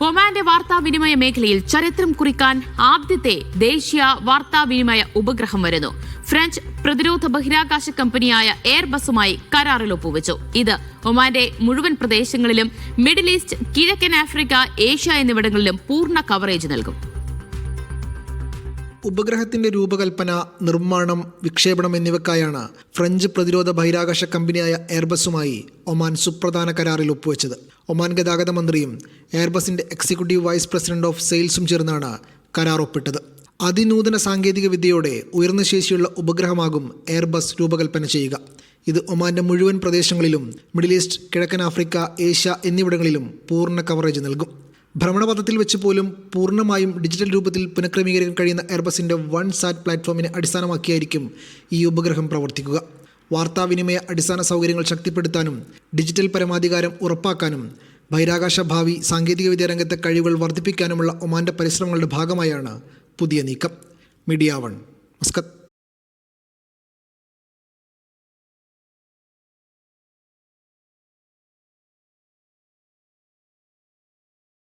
ഒമാന്റെ വാർത്താവിനിമയ മേഖലയിൽ ചരിത്രം കുറിക്കാൻ ആദ്യത്തെ ദേശീയ വാർത്താവിനിമയ ഉപഗ്രഹം വരുന്നു. ഫ്രഞ്ച് പ്രതിരോധ ബഹിരാകാശ കമ്പനിയായ എയർബസുമായി കരാറിൽ ഒപ്പുവെച്ചു. ഇത് ഒമാന്റെ മുഴുവൻ പ്രദേശങ്ങളിലും മിഡിൽ ഈസ്റ്റ് കിഴക്കൻ ആഫ്രിക്ക ഏഷ്യ എന്നിവിടങ്ങളിലും പൂർണ കവറേജ് നൽകും. ഉപഗ്രഹത്തിന്റെ രൂപകൽപ്പന നിർമ്മാണം വിക്ഷേപണം എന്നിവയ്ക്കായാണ് ഫ്രഞ്ച് പ്രതിരോധ ബഹിരാകാശ കമ്പനിയായ എയർബസുമായി ഒമാൻ സുപ്രധാന കരാറിൽ ഒപ്പുവെച്ചത്. ഒമാൻ ഗതാഗത മന്ത്രിയും എയർബസിന്റെ എക്സിക്യൂട്ടീവ് വൈസ് പ്രസിഡന്റ് ഓഫ് സെയിൽസും ചേർന്നാണ് കരാർ ഒപ്പിട്ടത്. അതിനൂതന സാങ്കേതിക വിദ്യയോടെ ഉയർന്ന ശേഷിയുള്ള ഉപഗ്രഹമാകും എയർബസ് രൂപകൽപ്പന ചെയ്യുക. ഇത് ഒമാന്റെ മുഴുവൻ പ്രദേശങ്ങളിലും മിഡിൽ ഈസ്റ്റ് കിഴക്കൻ ആഫ്രിക്ക ഏഷ്യ എന്നിവിടങ്ങളിലും പൂർണ കവറേജ് നൽകും. ഭ്രമണപഥത്തിൽ വെച്ച് പോലും പൂർണമായും ഡിജിറ്റൽ രൂപത്തിൽ പുനഃക്രമീകരിക്കാൻ കഴിയുന്ന എയർബസിന്റെ വൺ സാറ്റ് പ്ലാറ്റ്ഫോമിനെ അടിസ്ഥാനമാക്കിയായിരിക്കും ഈ ഉപഗ്രഹം പ്രവർത്തിക്കുക. വാർത്താവിനിമയ അടിസ്ഥാന സൗകര്യങ്ങൾ ശക്തിപ്പെടുത്താനും ഡിജിറ്റൽ പരമാധികാരം ഉറപ്പാക്കാനും ബഹിരാകാശ ഭാവി സാങ്കേതികവിദ്യ രംഗത്തെ കഴിവുകൾ വർദ്ധിപ്പിക്കാനുമുള്ള ഒമാന്റെ പരിശ്രമങ്ങളുടെ ഭാഗമായാണ് പുതിയ നീക്കം. Media one Muscat.